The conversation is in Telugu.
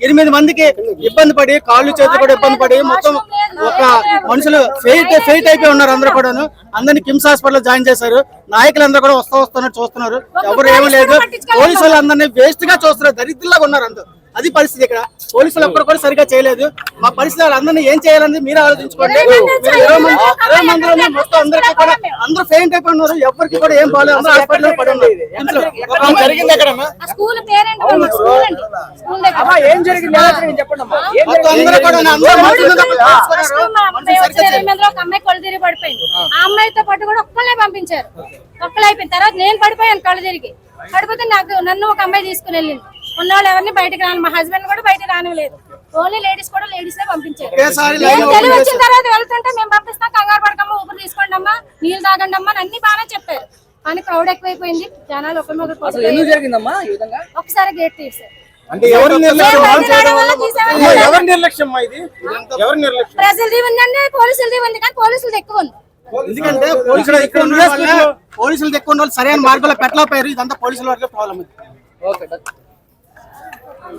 ఎనిమిది మందికి ఇబ్బంది పడి కాళ్ళు చేతులు కూడా ఇబ్బంది పడి మొత్తం ఒక మనుషులు ఫెయిట్ ఫెయిట్ అయిపోయి ఉన్నారు అందరూ కూడాను. అందరినీ కిమ్స్ హాస్పిటల్ జాయిన్ చేశారు. నాయకులందరూ కూడా వస్తా వస్తున్నారు చూస్తున్నారు. ఎవరు ఏమీ లేదు. పోలీసులు అందరినీ వేస్ట్గా చూస్తున్నారు. దరిద్రులాగా ఉన్నారు అందరూ. అది పరిస్థితి ఇక్కడ. పోలీసులు ఎప్పుడు కూడా సరిగా చేయలేదు. మా పరిస్థితి అందరినీ ఏం చేయాలని మీరు ఆలోచించుకోండి. ఇరవై మంది మొత్తం అందరికీ కూడా అందరూ ఫెయింట్ అయిపోయి ఉన్నారు ఎవరికి కూడా ఏం బాగాలేదు అందరూ హాస్పిటల్ పడి ఉన్నారు ఏం జరిగింది? అమ్మాయి కళ్ళు తిరిగి పడిపోయింది. ఆ. అమ్మాయితో పాటు కూడా ఒక్కళ్ళే పంపించారు. ఒక్కళ్ళు అయిపోయింది. తర్వాత నేను పడిపోయాను కళ్ళు తిరిగి. పడిపోతే నాకు నన్ను ఒక అమ్మాయి తీసుకుని వెళ్ళింది. ఉన్న వాళ్ళు ఎవరిని బయటకు రాను మా హస్బెండ్ కూడా బయట రానివ్వలేదు. ఓన్లీ లేడీస్ కూడా లేడీస్ పంపించారు. వచ్చిన. తర్వాత వెళ్తుంటే మేము పంపిస్తాం. కంగారు నీళ్ళు తాగండి అమ్మా అని అన్ని బాగానే చెప్పారు. కానీ క్రౌడ్ ఎక్కువైపోయింది. జనాలు ఒకరి మీద అసలు ఎందుకు జరిగిందమ్మా ఈ విధంగా? ఒకసారి గేట్ తీసారు అంటే ఎవరి నిర్లక్ష్యం. ఎవరి ఇది? ఎవరి నిర్లక్ష్యం? ప్రజలది ఉందండి పోలీసులది ఉంది కానీ పోలీసులది ఎక్కువ ఉంది. ఎందుకంటే పోలీసులు ఎక్కువ పోలీసులు ఎక్కువ సరైన మార్గంలో పెట్టలేకపోయారు. ఇదంతా పోలీసుల వరకే ప్రాబ్లం ఓకే